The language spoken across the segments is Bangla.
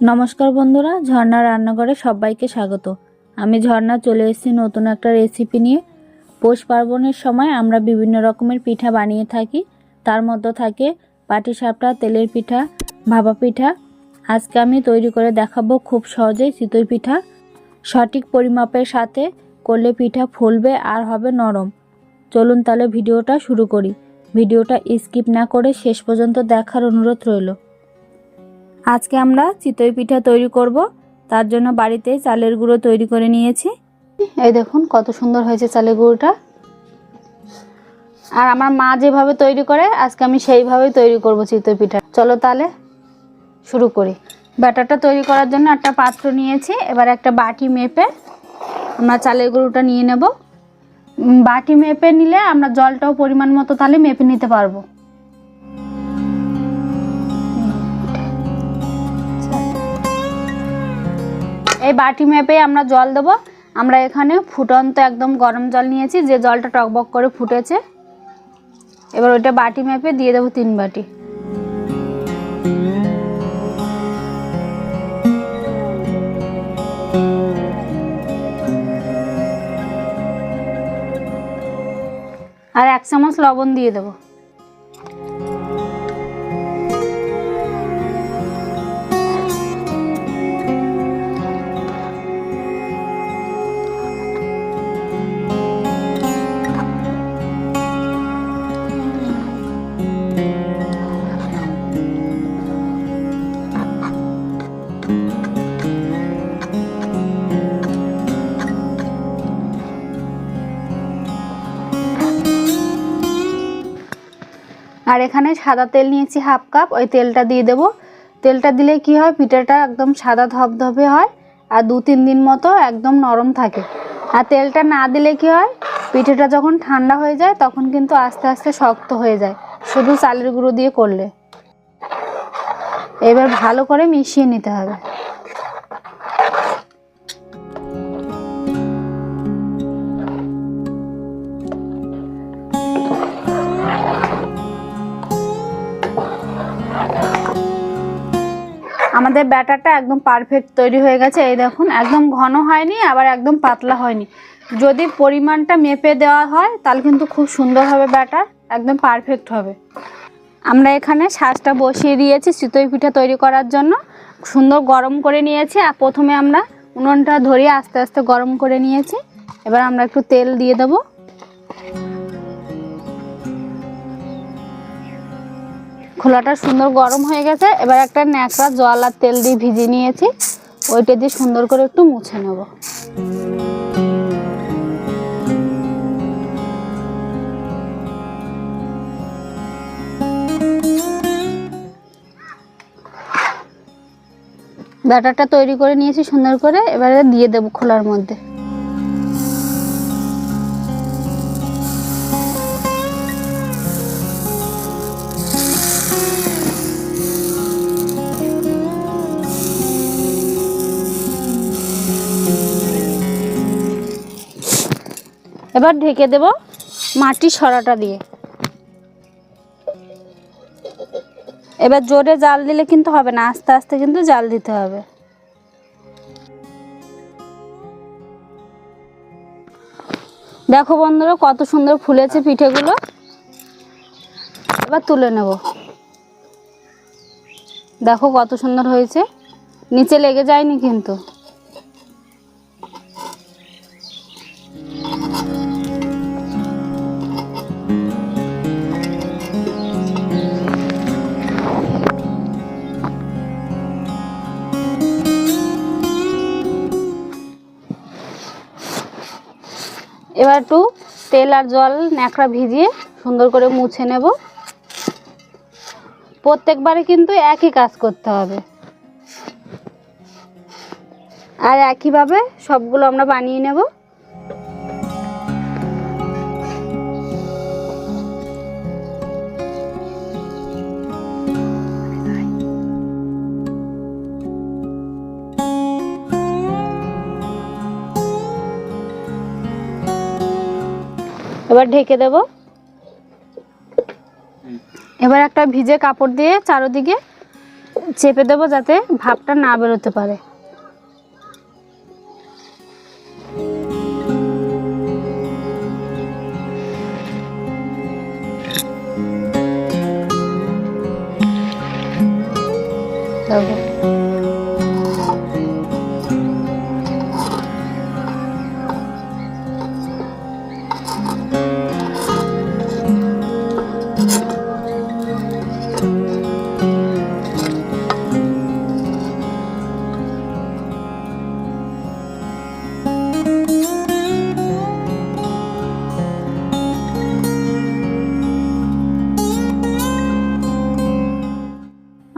নমস্কার বন্ধুরা, ঝর্ণা রান্নাঘরে সবাইকে স্বাগত। আমি ঝর্ণা চলে এসেছি নতুন একটা রেসিপি নিয়ে। পৌষ পার্বণের সময় আমরা বিভিন্ন রকমের পিঠা বানিয়ে থাকি। তার মধ্যে থাকে পাটিসাপটা তেলের পিঠা, ভাপা পিঠা। আজকে আমি তৈরি করে দেখাবো খুব সহজেই চিতই পিঠা। সঠিক পরিমাপের সাথে করলে পিঠা ফুলবে আর হবে নরম। চলুন তাহলে ভিডিওটা শুরু করি। ভিডিওটা স্কিপ না করে শেষ পর্যন্ত দেখার অনুরোধ রইল। আজকে আমরা চিতই পিঠা তৈরি করব। তার জন্য বাড়িতে চালের গুঁড়ো তৈরি করে নিয়েছি। এই দেখুন, কত সুন্দর হয়েছে চালের গুঁড়োটা। আর আমার মা যেভাবে তৈরি করে, আজকে আমি সেইভাবেই তৈরি করব চিতই পিঠা। চলো তাহলে শুরু করি। ব্যাটারটা তৈরি করার জন্য একটা পাত্র নিয়েছি। এবার একটা বাটি মেপে আমরা চালের গুঁড়োটা নিয়ে নেব। বাটি মেপে নিলে আমরা জলটাও পরিমাণ মতো তাহলে মেপে নিতে পারব। এই বাটি মেপে আমরা জল দেবো। আমরা এখানে ফুটন্ত একদম গরম জল নিয়েছি, যে জলটা টকবক করে ফুটেছে। এবার ওইটা বাটি মেপে দিয়ে দেবো তিন বাটি। আর এক চামচ লবণ দিয়ে দেবো। আর এখানে সাদা তেল নিয়েছি হাফ কাপ, ওই তেলটা দিয়ে দেবো। তেলটা দিলে কি হয়, পিঠাটা একদম সাদা ধবধবে হয় আর দু তিন দিন মতো একদম নরম থাকে। আর তেলটা না দিলে কি হয়, পিঠেটা যখন ঠান্ডা হয়ে যায় তখন কিন্তু আস্তে আস্তে শক্ত হয়ে যায়। শুধু চালের গুঁড়ো দিয়ে করলে। এবার ভালো করে মিশিয়ে নিতে হবে। আমাদের ব্যাটারটা একদম পারফেক্ট তৈরি হয়ে গেছে। এই দেখুন, একদম ঘন হয়নি, আবার একদম পাতলা হয়নি। যদি পরিমাণটা মেপে দেওয়া হয়, তাহলে কিন্তু খুব সুন্দর হবে ব্যাটার, একদম পারফেক্ট হবে। আমরা এখানে শাঁসটা বসিয়ে দিয়েছি চিতই পিঠা তৈরি করার জন্য। সুন্দর গরম করে নিয়েছি, আর প্রথমে আমরা উনুনটা ধরিয়ে আস্তে আস্তে গরম করে নিয়েছি। এবার আমরা একটু তেল দিয়ে দেবো। খোলাটা সুন্দর গরম হয়ে গেছে। এবার একটা ন্যাকড়া জল আর তেল দিয়ে ভিজিয়ে নিয়েছি। ওইটা দিয়ে সুন্দর করে একটু মুছে নেব। ব্যাটারটা তৈরি করে নিয়েছি সুন্দর করে। এবারে দিয়ে দেবো খোলার মধ্যে। এবার ঢেকে দেব মাটি সরাটা দিয়ে। এবার জোরে জাল দিলে কিন্তু হবে না, আস্তে আস্তে কিন্তু জাল দিতে হবে। দেখো বন্ধুরা কত সুন্দর ফুলেছে পিঠেগুলো। এবার তুলে নেব। দেখো কত সুন্দর হয়েছে, নিচে লেগে যায়নি কিন্তু। এবার একটু তেল আর জল ন্যাকড়া ভিজিয়ে সুন্দর করে মুছে নেব। প্রত্যেকবারে কিন্তু একই কাজ করতে হবে। আর একইভাবে সবগুলো আমরা বানিয়ে নেব। এবার ঢেকে দেব। এবার একটা ভিজে কাপড় দিয়ে চারোদিকে চেপে দেবো যাতে ভাপটা না বেরোতে পারে। দেখো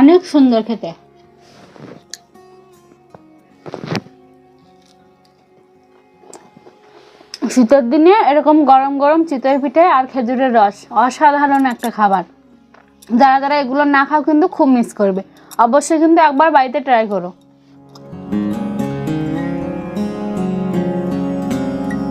অনেক সুন্দর খেতে। শীতের দিনে এরকম গরম গরম চিতই পিঠে আর খেজুরের রস, অসাধারণ একটা খাবার। যারা যারা এগুলো না খাও কিন্তু খুব মিস করবে। অবশ্যই কিন্তু একবার বাড়িতে ট্রাই করো।